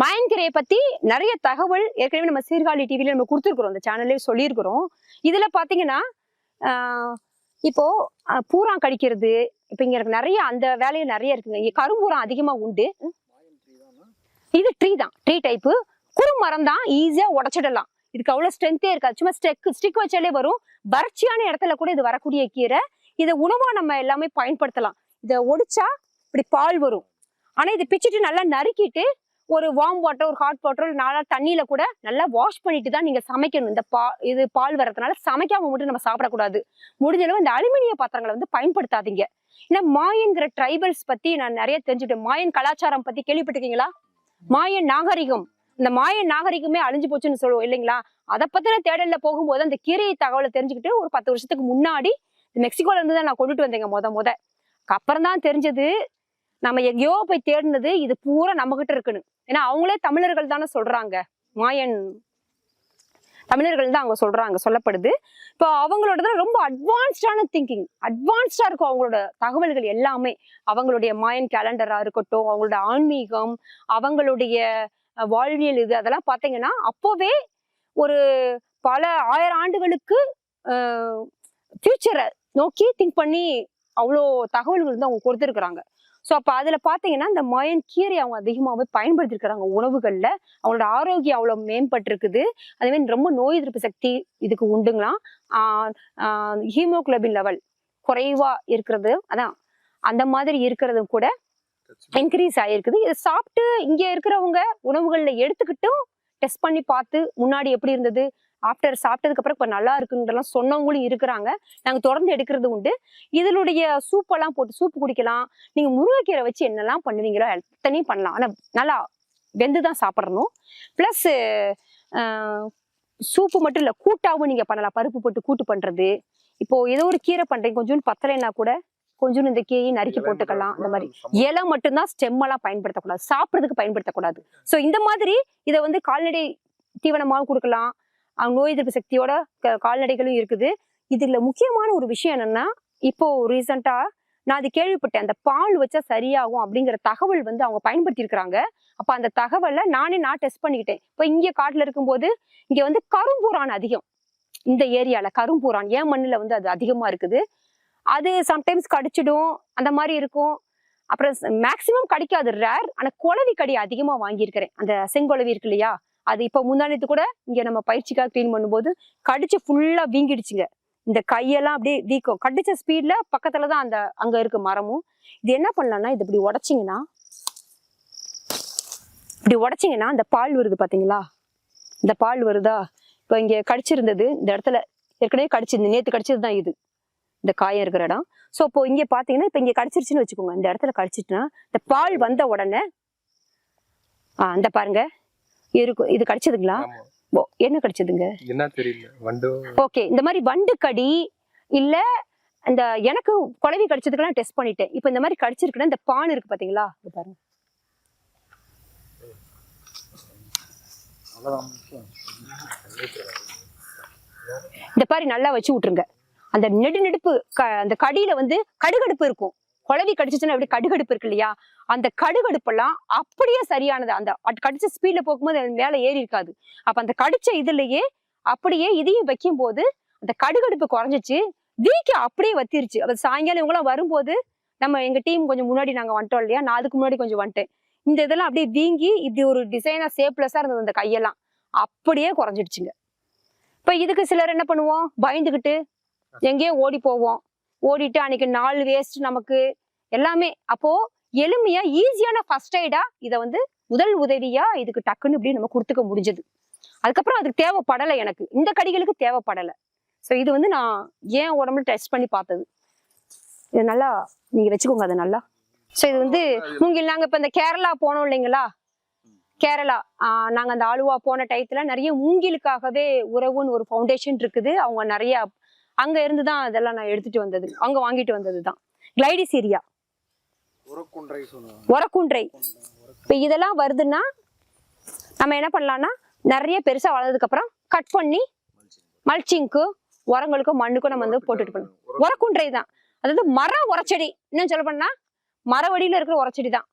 மாயன் கீரையை பத்தி நிறைய தகவல் ஏற்கனவே நம்ம சீர்காழி டிவியில நம்ம கொடுத்துருக்குறோம். அந்த சேனல்லே சொல்லியிருக்கிறோம். இதுல பாத்தீங்கன்னா இப்போ பூரா கடிக்கிறது இப்போ இங்க எனக்கு நிறைய அந்த வேலையும் நிறைய இருக்குங்க. கரும்பூரம் அதிகமா உண்டு. இது ட்ரீ தான். ட்ரீ டைப்பு குறுமரம் தான். ஈஸியா உடச்சிடலாம். இதுக்கு அவ்வளவு ஸ்ட்ரென்த்தே இருக்காது. சும்மா ஸ்டெக் ஸ்டிக் வச்சாலே வரும். வறட்சியான இடத்துல கூட இது வரக்கூடிய கீரை. இதை உணவா நம்ம எல்லாமே பயன்படுத்தலாம். இதை ஒடிச்சா இப்படி பால் வரும். ஆனா இதை பிச்சுட்டு நல்லா நறுக்கிட்டு ஒரு வார்ம் வாட்டர் ஒரு ஹாட் வாட்டர் நாளாக தண்ணியில் கூட நல்லா வாஷ் பண்ணிட்டு தான் நீங்கள் சமைக்கணும். இந்த பா இது பால் வரதுனால சமைக்காம மட்டும் நம்ம சாப்பிடக்கூடாது. முடிஞ்ச அளவு இந்த அலுமினிய பாத்திரங்களை வந்து பயன்படுத்தாதீங்க. ஏன்னா மாயன்கிற ட்ரைபல்ஸ் பற்றி நான் நிறைய தெரிஞ்சுட்டேன் மாயன் கலாச்சாரம் பற்றி கேள்விப்பட்டிருக்கீங்களா? மாயன் நாகரிகம். இந்த மாயன் நாகரிகமே அழிஞ்சு போச்சுன்னு சொல்லுவோம் இல்லைங்களா? அதை பத்தின தேடல்ல போகும்போது அந்த கீரை தகவலை தெரிஞ்சுக்கிட்டு ஒரு பத்து வருஷத்துக்கு முன்னாடி மெக்சிகோல இருந்து தான் நான் கொண்டுட்டு வந்தேங்க முத முத. அப்புறம் தான் தெரிஞ்சது நம்ம எங்கேயோ போய் தேடினது இது பூரா நம்ம கிட்ட இருக்குன்னு. ஏன்னா அவங்களே தமிழர்கள் தானே சொல்றாங்க. மாயன் தமிழர்கள் தான் அவங்க சொல்றாங்க சொல்லப்படுது. இப்போ அவங்களோட ரொம்ப அட்வான்ஸ்டான திங்கிங் அட்வான்ஸ்டா இருக்கும் அவங்களோட தகவல்கள் எல்லாமே. அவங்களுடைய மாயன் கேலண்டரா இருக்கட்டும் அவங்களோட ஆன்மீகம் அவங்களுடைய வாழ்வியல் இது அதெல்லாம் பார்த்தீங்கன்னா அப்போவே ஒரு பல ஆயிரம் ஆண்டுகளுக்கு ஃபியூச்சரை நோக்கி திங்க் பண்ணி அவ்வளோ தகவல்கள் வந்து அவங்க கொடுத்துருக்குறாங்க. ஸோ அப்போ அதில் பார்த்தீங்கன்னா இந்த மாயன் கீரை அவங்க அதிகமாகவே பயன்படுத்திருக்கிறாங்க உணவுகளில். அவங்களோட ஆரோக்கியம் அவ்வளோ மேம்பட்டிருக்குது. அதே மாதிரி ரொம்ப நோய் எதிர்ப்பு சக்தி இதுக்கு உண்டுங்களாம். ஹீமோகுளோபின் லெவல் குறைவா இருக்கிறது. அதான். அந்த மாதிரி இருக்கிறது கூட இன்க்ரீஸ் ஆயிருக்குது. இதை சாப்பிட்டு இங்க இருக்கிறவங்க உணவுகள்ல எடுத்துக்கிட்டும் டெஸ்ட் பண்ணி பார்த்து முன்னாடி எப்படி இருந்தது? ஆஃப்டர் சாப்பிட்டதுக்கு அப்புறம் இப்ப நல்லா இருக்குன்றலாம் சொன்னவங்களும் இருக்கிறாங்க. நாங்க தொடர்ந்து எடுக்கிறது உண்டு. இதனுடைய சூப்பெல்லாம் போட்டு சூப்பு குடிக்கலாம். நீங்க முருங்கைக்கீரை வச்சு என்னெல்லாம் பண்ணுவீங்களோ எத்தனையும் பண்ணலாம். ஆனா நல்லா வெந்து தான் சாப்பிடணும் ப்ளஸ் சூப்பு மட்டும் இல்ல கூட்டாவும் நீங்க பண்ணலாம். பருப்பு போட்டு கூட்டு பண்றது. இப்போ ஏதோ ஒரு கீரை பண்றீங்க கொஞ்சோண்டு பத்தலைன்னா கூட கொஞ்சோண்டு இந்த கீரையை நறுக்கி போட்டுக்கலாம். அந்த மாதிரி. இலை மட்டும்தான் ஸ்டெம் எல்லாம் பயன்படுத்தக்கூடாது. சாப்பிட்றதுக்கு பயன்படுத்தக்கூடாது. ஸோ இந்த மாதிரி இதை வந்து கால்நடை தீவனமாகவும் கொடுக்கலாம். அவங்க நோய் எதிர்ப்பு சக்தியோட க- கால்நடைகளும் இருக்குது. இதுல முக்கியமான ஒரு விஷயம் என்னன்னா இப்போ ரீசெண்டா நான் அது கேள்விப்பட்டேன். அந்த பால் வச்சா சரியாகும் அப்படிங்கிற தகவல் வந்து அவங்க பயன்படுத்தி இருக்கிறாங்க அப்ப அந்த தகவலை நானே நான் டெஸ்ட் பண்ணிக்கிட்டேன். இப்போ இங்கே காட்டுல இருக்கும்போது இங்க வந்து கரும்பூரான் அதிகம். இந்த ஏரியால கரும்பூரான் ஏன் மண்ணுல வந்து அது அதிகமா இருக்குது. அது சம்டைம்ஸ் கடிச்சிடும். அந்த மாதிரி இருக்கும். அப்புறம் மேக்சிமம் கடிக்காது. ரேர் ஆனா குளவி கடி அதிகமா வாங்கியிருக்கிறேன். அந்த செங்குளவி இருக்கு இல்லையா? அது இப்போ முந்தானத்து கூட இங்கே நம்ம பயிற்சிக்காக க்ளீன் பண்ணும்போது கடிச்சு ஃபுல்லாக வீங்கிடுச்சுங்க. இந்த கையெல்லாம் அப்படியே வீக்கம். கடிச்ச ஸ்பீடில் பக்கத்தில் தான் அந்த அங்கே இருக்க மரமும். இது என்ன பண்ணலாம்னா இது இப்படி உடைச்சிங்கன்னா இப்படி உடச்சிங்கன்னா இந்த பால் வருது பார்த்தீங்களா இந்த பால் வருதா? இப்போ இங்கே கடிச்சிருந்தது இந்த இடத்துல ஏற்கனவே கடிச்சிருந்து நேற்று கடிச்சது தான் இது. இந்த காயம் இருக்கிற இடம். ஸோ இப்போ இங்கே பார்த்தீங்கன்னா இப்போ இங்கே கடிச்சிருச்சுன்னு வச்சுக்கோங்க. இந்த இடத்துல கடிச்சிட்டுனா இந்த பால் வந்த உடனே ஆ அந்த பாருங்கள் இருக்கும். இது கடிச்சதுங்களா? என்ன கடிச்சதுங்க? என்ன தெரியல. வண்டு. ஓகே இந்த மாதிரி வண்டு கடி இல்ல இந்த எனக்கு குழவி கடிச்சதுக்கெல்லாம் டெஸ்ட் பண்ணிட்டேன். இப்போ இந்த மாதிரி கடிச்சிருக்குன்னா இந்த பான் இருக்கு பாத்தீங்களா? இது பாருங்க. இந்த மாதிரி நல்லா வச்சு விட்டுருங்க. அந்த நெடு நெடுப்பு க- அந்த கடியில வந்து கடுகடுப்பு இருக்கும். குழவி கடிச்சிச்சுன்னா எப்படி கடுகடுப்பு இருக்கு இல்லையா? அந்த கடுகடுப்பெல்லாம் அப்படியே சரியானது. அந்த கடிச்ச ஸ்பீட்ல போகும்போது மேலே ஏறி இருக்காது. அப்ப அந்த கடிச்ச இதுலயே அப்படியே இதையும் வைக்கும் போது அந்த கடுகடுப்பு குறைஞ்சிச்சு. வீக்க அப்படியே வத்திருச்சு. அது சாயங்காலம் இவங்களாம் வரும்போது நம்ம எங்க டீம் கொஞ்சம் முன்னாடி நாங்க வந்துட்டோம் இல்லையா? நான் அதுக்கு முன்னாடி கொஞ்சம் வந்துட்டேன். இந்த இதெல்லாம் அப்படியே வீங்கி இப்படி ஒரு டிசைனா சேப்லெஸ்ஸா இருந்தது அந்த கையெல்லாம். அப்படியே குறைஞ்சிடுச்சுங்க. இப்ப இதுக்கு சிலர் என்ன பண்ணுவோம்? பயந்துகிட்டு எங்கேயோ ஓடி போவோம். ஓடிட்டு அன்னைக்கு நாள் வேஸ்ட் நமக்கு எல்லாமே. அப்போ எளிமையா ஈஸியான ஃபர்ஸ்ட் எய்டா இதை வந்து முதல் உதவியா இதுக்கு டக்குன்னு இப்படி நம்ம கொடுத்துக்க முடிஞ்சது. அதுக்கப்புறம் அதுக்கு தேவைப்படலை எனக்கு. இந்த கடிகளுக்கு தேவைப்படலை. ஸோ இது வந்து நான் ஏன் உடம்புல டெஸ்ட் பண்ணி பார்த்தது? இது நல்லா நீங்க வச்சுக்கோங்க அது நல்லா. ஸோ இது வந்து மூங்கில் நாங்கள் இப்போ இந்த கேரளா போனோம் இல்லைங்களா? கேரளா. நாங்கள் அந்த ஆலுவா போன டயத்தில் நிறைய மூங்கிலுக்காகவே உறவுன்னு ஒரு ஃபவுண்டேஷன் இருக்குது. அவங்க நிறைய அங்க இருந்து தான் இதெல்லாம் நான் எடுத்துட்டு வந்தது. அங்க வாங்கிட்டு வந்தது தான் கிளைடிஸ் ஏரியா உரக்குன்றை. இப்போ இதெல்லாம் வருதுன்னா நம்ம என்ன பண்ணலாம்னா நிறைய பெருசா வளர்ந்ததுக்கு அப்புறம் கட் பண்ணி மல்ச்சிங்க்கு உரங்களுக்கும் மண்ணுக்கும் நம்ம வந்து போட்டுட்டு பண்ணலாம் உரக்குன்றை தான். அதாவது மர உரச்செடி. இன்னும் சொல்ல போனா மர வடியில இருக்கிற உரச்செடி தான்.